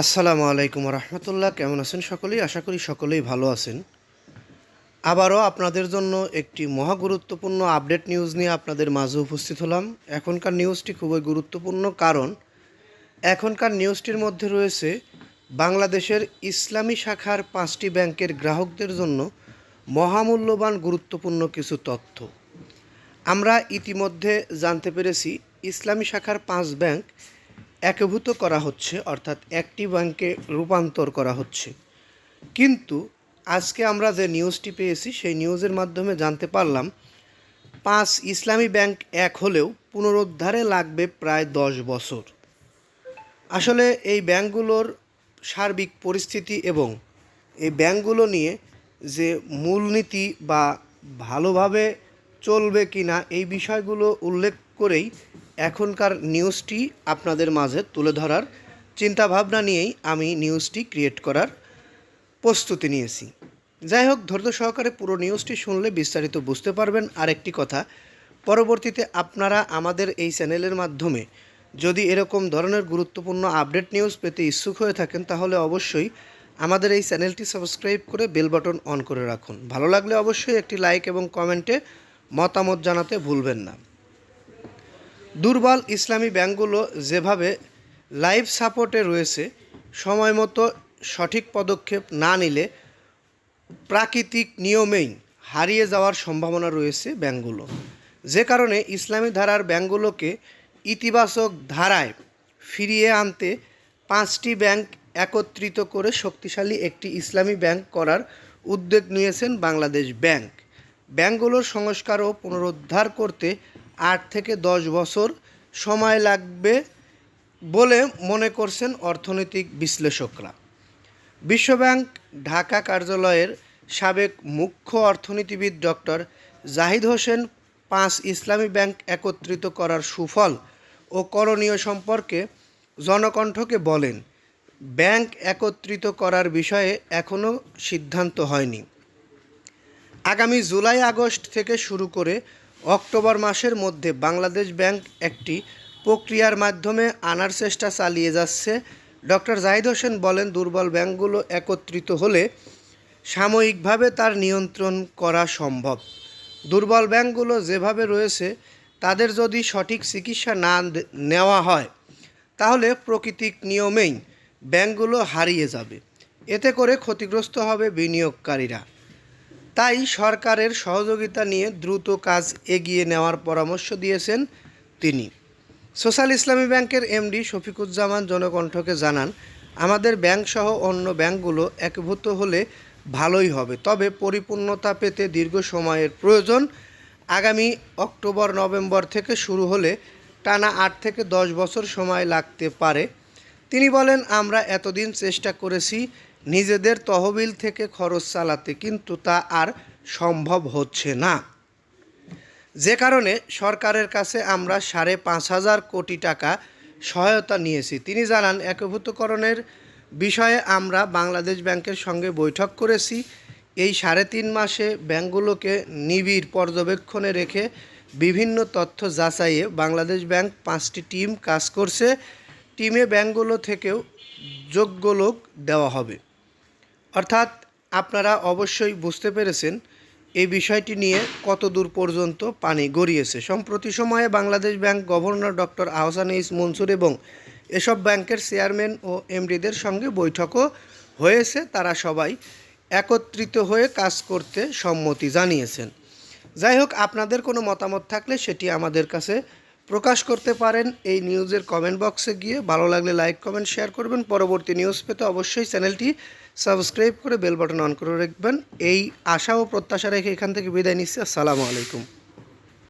আসসালামু আলাইকুম রহমতুল্লাহ, কেমন আছেন সকলেই? আশা করি সকলেই ভালো আছেন। আবারও আপনাদের জন্য একটি মহা গুরুত্বপূর্ণ আপডেট নিউজ নিয়ে আপনাদের মাঝে উপস্থিত হলাম। এখনকার নিউজটি খুবই গুরুত্বপূর্ণ, কারণ এখনকার নিউজটির মধ্যে রয়েছে বাংলাদেশের ইসলামী শাখার পাঁচটি ব্যাংকের গ্রাহকদের জন্য মহামূল্যবান গুরুত্বপূর্ণ কিছু তথ্য। আমরা ইতিমধ্যে জানতে পেরেছি, ইসলামী শাখার পাঁচ ব্যাংক একীভূত করা হচ্ছে, অর্থাৎ একটি ব্যাংকে রূপান্তর করা হচ্ছে। কিন্তু আজকে আমরা যে নিউজটি পেয়েছি, সেই নিউজের মাধ্যমে জানতে পারলাম, পাঁচ ইসলামী ব্যাংক এক হলেও পুনরুদ্ধারে লাগবে প্রায় দশ বছর। আসলে এই ব্যাংকগুলোর সার্বিক পরিস্থিতি এবং এই ব্যাংকগুলো নিয়ে যে মূলনীতি বা ভালোভাবে চলবে কি না এই বিষয়গুলো উল্লেখ করেই এখনকার নিউজটি আপনাদের মাঝে তুলে ধরার চিন্তাভাবনা নিয়েই আমি নিউজটি ক্রিয়েট করার প্রস্তুতি নিয়েছি। যাই হোক, ধৈর্য সহকারে পুরো নিউজটি শুনলে বিস্তারিত বুঝতে পারবেন। আরেকটি কথা, পরবর্তীতে আপনারা আমাদের এই চ্যানেলের মাধ্যমে যদি এরকম ধরনের গুরুত্বপূর্ণ আপডেট নিউজ পেতে ইচ্ছুক হয়ে থাকেন, তাহলে অবশ্যই আমাদের এই চ্যানেলটি সাবস্ক্রাইব করে বেল বাটন অন করে রাখুন। ভালো লাগলে অবশ্যই একটি লাইক এবং কমেন্টে মতামত জানাতে ভুলবেন না। দুর্বল ইসলামী ব্যাংকগুলো যেভাবে লাইফ সাপোর্টে রয়েছে, সময় মতো সঠিক পদক্ষেপ না নিলে প্রাকৃতিক নিয়মেই হারিয়ে যাওয়ার সম্ভাবনা রয়েছে ব্যাংকগুলো। যে কারণে ইসলামী ধারার ব্যাংকগুলোকে ইতিবাচক ধারায় ফিরিয়ে আনতে পাঁচটি ব্যাংক একত্রিত করে শক্তিশালী একটি ইসলামী ব্যাংক করার উদ্যোগ নিয়েছেন বাংলাদেশ ব্যাংক। ব্যাংকগুলোর সংস্কার ও পুনরুদ্ধার করতে আট থেকে দশ বছর সময় লাগবে বলে মনে করছেন অর্থনৈতিক বিশ্লেষকরা। বিশ্বব্যাংক ঢাকা কার্যালয়ের সাবেক মুখ্য অর্থনীতিবিদ ডক্টর জাহিদ হোসেন পাঁচ ইসলামী ব্যাংক একত্রিত করার সুফল ও করণীয় সম্পর্কে জনকণ্ঠকে বলেন, ব্যাংক একত্রিত করার বিষয়ে এখনও সিদ্ধান্ত হয়নি। আগামী জুলাই আগস্ট থেকে শুরু করে অক্টোবর মাসের মধ্যে বাংলাদেশ ব্যাংক একটি প্রক্রিয়ার মাধ্যমে আনার চেষ্টা চালিয়ে যাচ্ছে। ডক্টর জাহিদ হোসেন বলেন, দুর্বল ব্যাংকগুলো একত্রিত হলে সাময়িকভাবে তার নিয়ন্ত্রণ করা সম্ভব। দুর্বল ব্যাংকগুলো যেভাবে রয়েছে, তাদের যদি সঠিক চিকিৎসা না নেওয়া হয়, তাহলে প্রকৃতিক নিয়মেই ব্যাংকগুলো হারিয়ে যাবে। এতে করে ক্ষতিগ্রস্ত হবে বিনিয়োগকারীরা। তাই সরকারের সহযোগিতা নিয়ে দ্রুত কাজ এগিয়ে নেওয়ার পরামর্শ দিয়েছেন তিনি। সোশ্যাল ইসলামী ব্যাংকের এমডি শফিকুজ্জামান জনকণ্ঠকে জানান, আমাদের ব্যাংক সহ অন্য ব্যাংকগুলো একভূত হলে ভালোই হবে, তবে পরিপূর্ণতা পেতে দীর্ঘ সময়ের প্রয়োজন। আগামী অক্টোবর, নভেম্বর থেকে শুরু হলে টানা আট থেকে দশ বছর সময় লাগতে পারে। তিনি বলেন, আমরা এতদিন চেষ্টা করেছি নিজেদের তহবিল থেকে খরচ চালাতে কিন্তু তা আর সম্ভব হচ্ছে না। যে কারণে সরকারের কাছে আমরা সাড়ে পাঁচ হাজার কোটি টাকা সহায়তা নিয়েছি। তিনি জানান, একভূতকরণের বিষয়ে আমরা বাংলাদেশ ব্যাংকের সঙ্গে বৈঠক করেছি। এই সাড়ে তিন মাসে ব্যাংকগুলোকে নিবিড় পর্যবেক্ষণে রেখে বিভিন্ন তথ্য যাচাইয়ে বাংলাদেশ ব্যাংক পাঁচটি টিম কাজ করছে। টিমে ব্যাংকগুলো থেকেও যোগ্য লোক দেওয়া হবে। অর্থাৎ আপনারা অবশ্যই বুঝতে পেরেছেন, এই বিষয়টি নিয়ে কত দূর পর্যন্ত পানি গড়িয়েছে। সম্প্রতি সময়ে Bangladesh bank governor doctor Ahsan H Mansur এবং এসব ব্যাংকের চেয়ারম্যান ও এমডিদের সঙ্গে বৈঠকও হয়েছে। তারা সবাই একত্রিত হয়ে কাজ করতে সম্মতি জানিয়েছেন। যাই হোক, আপনাদের কোনো মতামত থাকলে সেটি আমাদের কাছে প্রকাশ করতে পারেন এই নিউজের কমেন্ট বক্সে গিয়ে। ভালো লাগলে লাইক কমেন্ট শেয়ার করবেন। পরবর্তী নিউজ পেতে অবশ্যই চ্যানেলটি সাবস্ক্রাইব করে বেল বাটন অন করে রাখবেন। এই আশা ও প্রত্যাশা রেখে এখান থেকে বিদায় নিচ্ছি। আসসালামু আলাইকুম।